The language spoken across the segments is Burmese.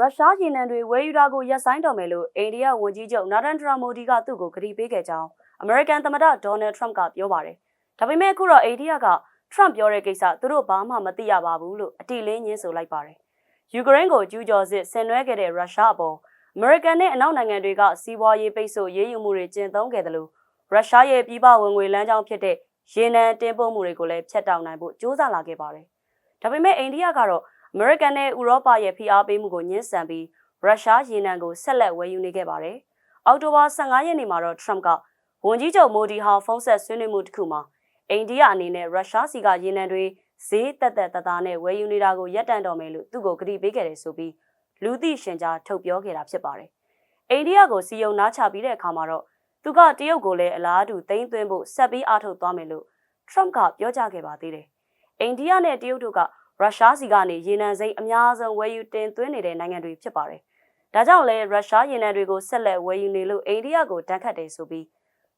ရုရှားရေနံတွေဝယ်ယူတာကိုရပ်ဆိုင်းတော်မယ်လို့အိန္ဒိယဝန်ကြီးချုပ်နာရန်ဒရာမိုဒီကသူ့ကိုကတိပေးခဲ့ကြောင်းအမေရိကန်သမ္မတဒေါ်နယ်ထရမ့်ကပြောပါတယ်။ဒါပေမဲ့အခုတော့အိန္ဒိယကထရမ့်ပြောတဲ့ကိစ္စသူတို့ဘာမှမသိရပါဘူးလို့အတိအလင်းညင်းဆိုလိုက်ပါတယ်။ယူကရိန်းကိုကျူးကျော်စစ်ဆင်နွှဲခဲ့တဲ့ရုရှားအပေါ်အမေရိကန်နဲ့အနောက်နိုင်ငံတွေကစီးပွားရေးပိတ်ဆို့ရေးယူမှုတွေကျင့်သုံးခဲ့တယ်လို့ရုရှားရဲ့ပြည်ပဝင်ငွေလမ်းကြောင်းဖြစ်တဲ့ရေနံတင်ပို့မှုတွေကိုလည်းဖျက်တောက်နိုင်ဖို့ကြိုးစားလာခဲ့ပါတယ်။ဒါပေမဲ့အိန္ဒိယကတော့ အမေရိကန်နဲ့ဥရောပရဲ့ဖိအားပေးမှုကိုညှင်းဆန်ပြီးရုရှားရေနံကိုဆက်လက်ဝယ်ယူနေခဲ့ပါတယ်။အောက်တိုဘာ15ရက်နေ့မှာတော့ Trump ကဝန်ကြီးချုပ်မိုဒီဟာဖုန်းဆက်ဆွေးနွေးမှုတစ်ခုမှာအိန္ဒိယအနေနဲ့ရုရှားစီကရေနံတွေဈေးတက်တက်တသားနဲ့ဝယ်ယူနေတာကိုရပ်တန့်တော်မယ်လို့သူ့ကိုကတိပေးခဲ့တယ်ဆိုပြီးလူသိရှင်ကြားထုတ်ပြောခဲ့တာဖြစ်ပါတယ်။အိန္ဒိယကိုစီယုံနားချပြီးတဲ့အခါမှာတော့သူကတရုတ်ကိုလည်းအလားတူသိမ်းသွင်းဖို့ဆက်ပြီးအားထုတ်သွားမယ်လို့ Trump ကပြောကြားခဲ့ပါသေးတယ်။အိန္ဒိယနဲ့တရုတ်တို့က ရုရှားစီကနေရေနံစိမ်းအများဆုံးဝယ်ယူတင်သွင်းနေတဲ့နိုင်ငံတွေဖြစ်ပါတယ်။ဒါကြောင့်လည်းရုရှားရေနံတွေကိုဆက်လက်ဝယ်ယူနေလို့အိန္ဒိယကိုတန်းခတ်တယ်ဆိုပြီး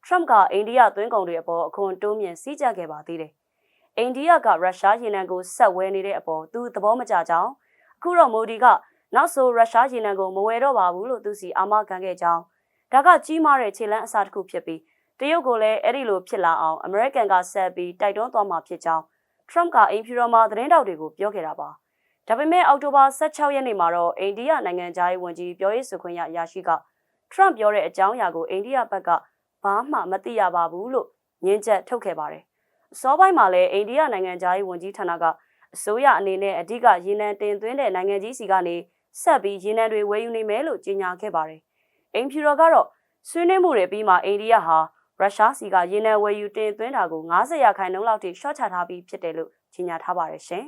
Trump ကအိန္ဒိယသွင်းကုန်တွေအပေါ်အခွန်တိုးမြင့်စည်းကြပ်ခဲ့ပါသေးတယ်။အိန္ဒိယကရုရှားရေနံကိုဆက်ဝယ်နေတဲ့အပေါ်သူသဘောမကျကြောင်းအခုတော့မိုဒီကနောက်ဆိုရုရှားရေနံကိုမဝယ်တော့ပါဘူးလို့သူစီအာမခံခဲ့ကြောင်းဒါကကြီးမားတဲ့ခြေလှမ်းအစားတစ်ခုဖြစ်ပြီးတရုတ်ကလည်းအဲ့ဒီလိုဖြစ်လာအောင်အမေရိကန်ကဆက်ပြီးတိုက်တွန်းသွားမှာဖြစ်ကြောင်း Trump ကအိမ်ဖြူတော်မှာသတင်းတောက်တွေကိုပြောခဲ့တာပါ။ဒါပေမဲ့အောက်တိုဘာ16ရက်နေ့မှာတော့အိန္ဒိယနိုင်ငံသားရေးဝန်ကြီးပြောရေးဆိုခွင့်ရအရာရှိက Trump ပြောတဲ့အကြောင်းအရာကိုအိန္ဒိယဘက်ကဘာမှမသိရပါဘူးလို့ညင်းချက်ထုတ်ခဲ့ပါတယ်။အစောပိုင်းမှာလည်းအိန္ဒိယနိုင်ငံသားရေးဝန်ကြီးဌာနကအစိုးရအနေနဲ့အဓိကရေနံတင်သွင်းတဲ့နိုင်ငံကြီးစီကနေဆက်ပြီးရေနံတွေဝယ်ယူနေမယ်လို့ကြေညာခဲ့ပါတယ်။အိမ်ဖြူတော်ကတော့ဆွေးနွေးမှုတွေပြီးမှအိန္ဒိယဟာ ရုရှားစီကရေနံဝယ်ယူတင်သွင်းတာကို90ရာခိုင်နှုန်းလောက်ထိရှော့ချထားပြီးဖြစ်တယ်လို့ကြေညာထားပါတယ်ရှင်